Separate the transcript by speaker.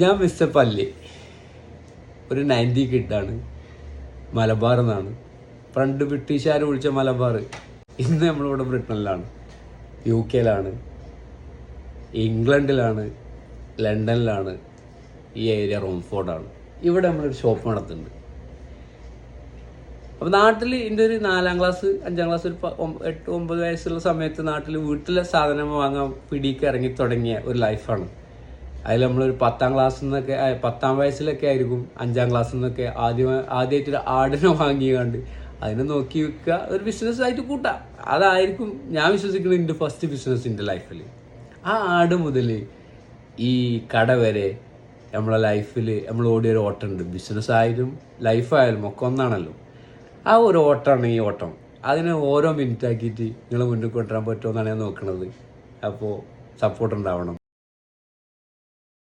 Speaker 1: ഞാൻ മിസ്റ്റർ പല്ലി ഒരു നയന്റി കിഡാണ് മലബാർ എന്നാണ്. പണ്ട് ബ്രിട്ടീഷുകാർ വിളിച്ച മലബാർ. ഇന്ന് നമ്മളിവിടെ ബ്രിട്ടനിലാണ്. യു കെയിലാണ് ഇംഗ്ലണ്ടിലാണ്. ലണ്ടനിലാണ്. ഈ ഏരിയ റോംഫോർഡാണ്. ഇവിടെ നമ്മളൊരു ഷോപ്പ് നടത്തുന്നുണ്ട്. അപ്പോൾ നാട്ടിൽ എന്റെ ഒരു നാലാം ക്ലാസ് അഞ്ചാം ക്ലാസ് ഒരു എട്ട് ഒമ്പത് വയസ്സുള്ള സമയത്ത് നാട്ടിൽ വീട്ടിലെ സാധനം വാങ്ങാൻ പിടിക്ക് ഇറങ്ങി തുടങ്ങിയ ഒരു ലൈഫാണ് അതിൽ നമ്മളൊരു പത്താം ക്ലാസ്സിൽ നിന്നൊക്കെ പത്താം വയസ്സിലൊക്കെ ആയിരിക്കും അഞ്ചാം ക്ലാസ്സിൽ നിന്നൊക്കെ ആദ്യം ആദ്യമായിട്ടൊരു ആടിനെ വാങ്ങിയാണ്ട് അതിനെ നോക്കി വെക്കുക. ഒരു ബിസിനസ് ആയിട്ട് കൂട്ടാം. അതായിരിക്കും ഞാൻ വിശ്വസിക്കുന്നത് എന്റെ ഫസ്റ്റ് ബിസിനസ് എന്റെ ലൈഫിൽ ആ ആട് മുതൽ ഈ കട വരെ നമ്മളെ ലൈഫിൽ നമ്മൾ ഓടിയൊരു ഓട്ടമുണ്ട് ബിസിനസ് ആയാലും ലൈഫായാലും ഒക്കെ ഒന്നാണല്ലോ. ആ ഒരു ഓട്ടമാണ് ഈ ഓട്ടം. അതിനെ ഓരോ മിനിറ്റ് ആക്കിയിട്ട് നിങ്ങൾ മുന്നിൽ കൊണ്ടുവരാൻ പറ്റുമോ എന്നാണ് ഞാൻ നോക്കുന്നത് അപ്പോൾ സപ്പോർട്ട് ഉണ്ടാവണം.